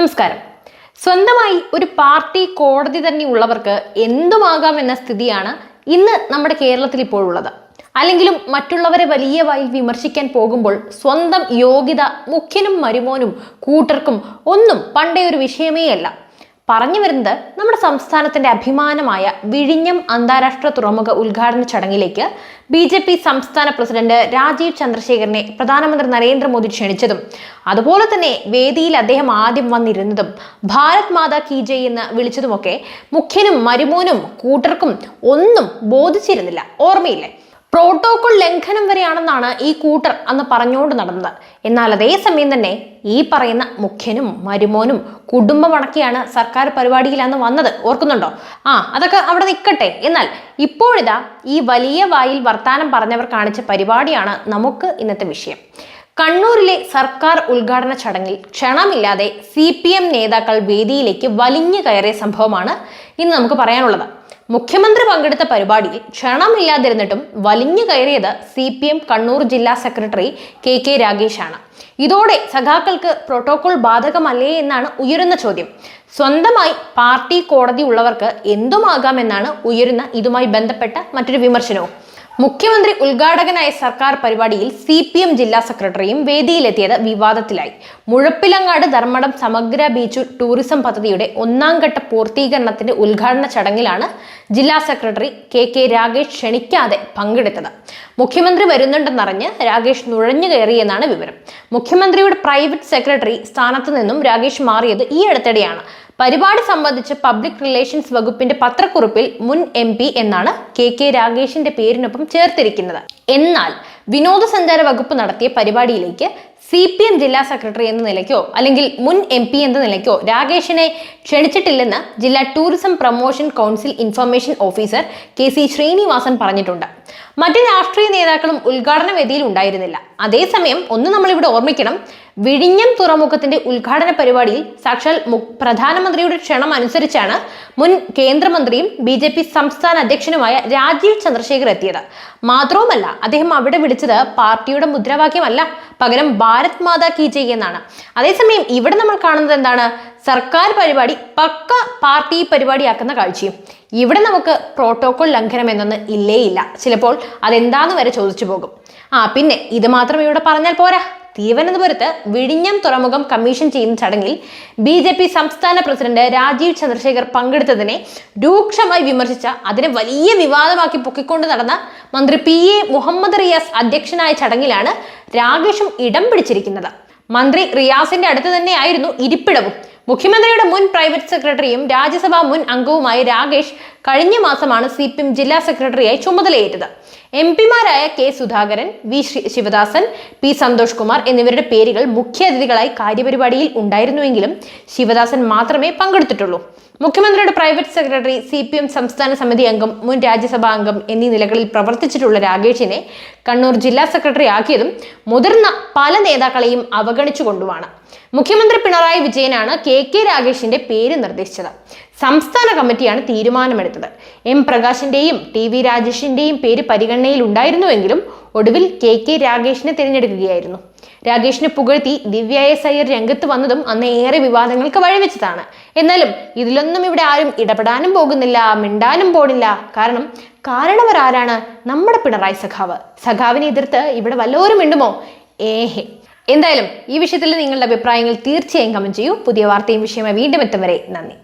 നമസ്കാരം. സ്വന്തമായി ഒരു പാർട്ടി കോടതി തന്നെ ഉള്ളവർക്ക് എന്തുമാകാം എന്ന സ്ഥിതിയാണ് ഇന്ന് നമ്മുടെ കേരളത്തിൽ ഇപ്പോഴുള്ളത് അല്ലെങ്കിലും മറ്റുള്ളവരെ വലിയ വായിൽ വിമർശിക്കാൻ പോകുമ്പോൾ സ്വന്തം യോഗ്യത മുഖ്യനും മരുമോനും കൂട്ടർക്കും ഒന്നും പണ്ടേ ഒരു വിഷയമേ അല്ല. പറഞ്ഞു വരുന്നത് നമ്മുടെ സംസ്ഥാനത്തിന്റെ അഭിമാനമായ വിഴിഞ്ഞം അന്താരാഷ്ട്ര തുറമുഖ ഉദ്ഘാടന ചടങ്ങിലേക്ക് ബി ജെ പി സംസ്ഥാന പ്രസിഡന്റ് രാജീവ് ചന്ദ്രശേഖരനെ പ്രധാനമന്ത്രി നരേന്ദ്രമോദി ക്ഷണിച്ചതും അതുപോലെ തന്നെ വേദിയിൽ അദ്ദേഹം ആദ്യം വന്നിരുന്നതും ഭാരത് മാതാ കി ജയ് എന്ന് വിളിച്ചതുമൊക്കെ മുഖ്യനും മരുമോനും കൂട്ടർക്കും ഒന്നും ബോധിച്ചിരുന്നില്ല. ഓർമ്മയില്ലേ? പ്രോട്ടോകോൾ ലംഘനം വരെയാണെന്നാണ് ഈ കൂട്ടർ അന്ന് പറഞ്ഞുകൊണ്ട് നടന്നത്. എന്നാൽ അതേസമയം തന്നെ ഈ പറയുന്ന മുഖ്യനും മരുമോനും കുടുംബമടക്കിയാണ് സർക്കാർ പരിപാടിയിൽ അന്ന് വന്നത്. ഓർക്കുന്നുണ്ടോ? ആ അതൊക്കെ അവിടെ നിൽക്കട്ടെ എന്നാൽ ഇപ്പോഴിതാ ഈ വലിയ വായിൽ വർത്താനം പറഞ്ഞവർ കാണിച്ച പരിപാടിയാണ് നമുക്ക് ഇന്നത്തെ വിഷയം. കണ്ണൂരിലെ സർക്കാർ ഉദ്ഘാടന ചടങ്ങിൽ ക്ഷണമില്ലാതെ സി പി എം നേതാക്കൾ വേദിയിലേക്ക് വലിഞ്ഞു കയറിയ സംഭവമാണ് ഇന്ന് നമുക്ക് പറയാനുള്ളത്. മുഖ്യമന്ത്രി പങ്കെടുത്ത പരിപാടിയിൽ ക്ഷണമില്ലാതിരുന്നിട്ടും വലിഞ്ഞു കയറിയത് സി പി എം കണ്ണൂർ ജില്ലാ സെക്രട്ടറി കെ കെ രാഗേഷാണ് ഇതോടെ സഖാക്കൾക്ക് പ്രോട്ടോകോൾ ബാധകമല്ലേ എന്നാണ് ഉയരുന്ന ചോദ്യം. സ്വന്തമായി പാർട്ടി കോടതി ഉള്ളവർക്ക് എന്തുമാകാമെന്നാണ് ഉയരുന്ന ഇതുമായി ബന്ധപ്പെട്ട മറ്റൊരു വിമർശനവും. മുഖ്യമന്ത്രി ഉദ്ഘാടകനായ സർക്കാർ പരിപാടിയിൽ സി പി എം ജില്ലാ സെക്രട്ടറിയും വേദിയിലെത്തിയത് വിവാദത്തിലായി. മുഴപ്പിലങ്ങാട് ധർമ്മടം സമഗ്ര ബീച്ച് ടൂറിസം പദ്ധതിയുടെ ഒന്നാം ഘട്ട പൂർത്തീകരണത്തിന്റെ ഉദ്ഘാടന ചടങ്ങിലാണ് ജില്ലാ സെക്രട്ടറി കെ കെ രാഗേഷ് ക്ഷണിക്കാതെ പങ്കെടുത്തത്. മുഖ്യമന്ത്രി വരുന്നുണ്ടെന്നറിഞ്ഞ് രാഗേഷ് നുഴഞ്ഞു കയറിയെന്നാണ് വിവരം. മുഖ്യമന്ത്രിയുടെ പ്രൈവറ്റ് സെക്രട്ടറി സ്ഥാനത്ത് നിന്നും രാഗേഷ് മാറിയത് ഈ അടുത്തിടെയാണ്. പരിപാടി സംബന്ധിച്ച് പബ്ലിക് റിലേഷൻസ് വകുപ്പിന്റെ പത്രക്കുറിപ്പിൽ മുൻ എം എന്നാണ് കെ കെ രാഗേഷിന്റെ പേരിനൊപ്പം ചേർത്തിരിക്കുന്നത്. എന്നാൽ വിനോദസഞ്ചാര വകുപ്പ് നടത്തിയ പരിപാടിയിലേക്ക് സി പി എം ജില്ലാ സെക്രട്ടറി എന്ന നിലയ്ക്കോ അല്ലെങ്കിൽ മുൻ എം പി എന്ന നിലയ്ക്കോ രാഗേഷിനെ ക്ഷണിച്ചിട്ടില്ലെന്ന് ജില്ലാ tourism promotion council information officer K C Sreenivasan പറഞ്ഞിട്ടുണ്ട്. മറ്റ് രാഷ്ട്രീയ നേതാക്കളും ഉദ്ഘാടന വേദിയിൽ ഉണ്ടായിരുന്നില്ല. അതേസമയം ഒന്ന് നമ്മളിവിടെ ഓർമ്മിക്കണം. വിഴിഞ്ഞം തുറമുഖത്തിന്റെ ഉദ്ഘാടന പരിപാടിയിൽ സാക്ഷാൽ പ്രധാനമന്ത്രിയുടെ ക്ഷണം അനുസരിച്ചാണ് മുൻ കേന്ദ്രമന്ത്രിയും ബി ജെ പി സംസ്ഥാന അധ്യക്ഷനുമായ രാജീവ് ചന്ദ്രശേഖർ എത്തിയത്. മാത്രവുമല്ല അദ്ദേഹം അവിടെ വിളിച്ചത് പാർട്ടിയുടെ മുദ്രാവാക്യമല്ല പകരം ഭാരത് മാതാ കി ജയ് എന്നാണ്. അതേസമയം ഇവിടെ നമ്മൾ കാണുന്നത് എന്താണ്? സർക്കാർ പരിപാടി പക്ക പാർട്ടി പരിപാടിയാക്കുന്ന കാഴ്ചയും. ഇവിടെ നമുക്ക് പ്രോട്ടോകോൾ ലംഘനം എന്നൊന്ന് ഇല്ലേയില്ല. ഇല്ല ചിലപ്പോൾ അതെന്താന്ന് വരെ ചോദിച്ചു പോകും. ആ പിന്നെ ഇത് മാത്രം ഇവിടെ പറഞ്ഞാൽ പോരാ. തിരുവനന്തപുരത്ത് വിഴിഞ്ഞം തുറമുഖം കമ്മീഷൻ ചെയ്യുന്ന ചടങ്ങിൽ ബി ജെ പി സംസ്ഥാന പ്രസിഡന്റ് രാജീവ് ചന്ദ്രശേഖർ പങ്കെടുത്തതിനെ രൂക്ഷമായി വിമർശിച്ച അതിനെ വലിയ വിവാദമാക്കി പൊക്കിക്കൊണ്ട് നടന്ന മന്ത്രി പി എ മുഹമ്മദ് റിയാസ് അധ്യക്ഷനായ ചടങ്ങിലാണ് രാകേഷും ഇടം പിടിച്ചിരിക്കുന്നത്. മന്ത്രി റിയാസിന്റെ അടുത്ത് തന്നെയായിരുന്നു ഇരിപ്പിടവും. മുഖ്യമന്ത്രിയുടെ മുൻ പ്രൈവറ്റ് സെക്രട്ടറിയും രാജ്യസഭാ മുൻ അംഗവുമായ രാകേഷ് കഴിഞ്ഞ മാസമാണ് സി പി എം ജില്ലാ സെക്രട്ടറിയായി ചുമതലയേറ്റത്. M പിമാരായ K Sudhakaran V Sivadasan P Santhosh Kumar എന്നിവരുടെ പേരുകൾ മുഖ്യ അതിഥികളായി കാര്യപരിപാടിയിൽ ഉണ്ടായിരുന്നുവെങ്കിലും ശിവദാസൻ മാത്രമേ പങ്കെടുത്തിട്ടുള്ളൂ. മുഖ്യമന്ത്രിയുടെ private secretary C P M സംസ്ഥാന സമിതി അംഗം മുൻ രാജ്യസഭാ അംഗം എന്നീ നിലകളിൽ പ്രവർത്തിച്ചിട്ടുള്ള രാകേഷിനെ കണ്ണൂർ ജില്ലാ സെക്രട്ടറി ആക്കിയതും മുതിർന്ന പല നേതാക്കളെയും അവഗണിച്ചുകൊണ്ടുമാണ്. മുഖ്യമന്ത്രി പിണറായി വിജയനാണ് കെ കെ രാഗേഷിന്റെ പേര് നിർദ്ദേശിച്ചത്. സംസ്ഥാന കമ്മിറ്റിയാണ് തീരുമാനമെടുത്തത്. എം പ്രകാശിന്റെയും ടി വി രാജേഷിന്റെയും പേര് പരിഗണനയിൽ ഉണ്ടായിരുന്നുവെങ്കിലും ഒടുവിൽ കെ കെ രാഗേഷിനെ തിരഞ്ഞെടുക്കുകയായിരുന്നു. രാഗേഷിനെ പുകഴ്ത്തി ദിവ്യ എസ് അയ്യർ രംഗത്ത് വന്നതും അന്ന് ഏറെ വിവാദങ്ങൾക്ക് വഴിവെച്ചതാണ്. എന്നാലും ഇതിലൊന്നും ഇവിടെ ആരും ഇടപെടാനും പോകുന്നില്ല മിണ്ടാനും പോണില്ല. കാരണം കാരണവർ ആരാണ് നമ്മുടെ പിണറായി സഖാവ്? സഖാവിനെ എതിർത്ത് ഇവിടെ വല്ലവരും മിണ്ടുമോ? ഏഹെ. എന്തായാലും ഈ വിഷയത്തിൽ നിങ്ങളുടെ അഭിപ്രായങ്ങൾ തീർച്ചയായും കമന്റ് ചെയ്യൂ. പുതിയ വാർത്തയും വിഷയമായി വീണ്ടും എത്തും വരെ നന്ദി.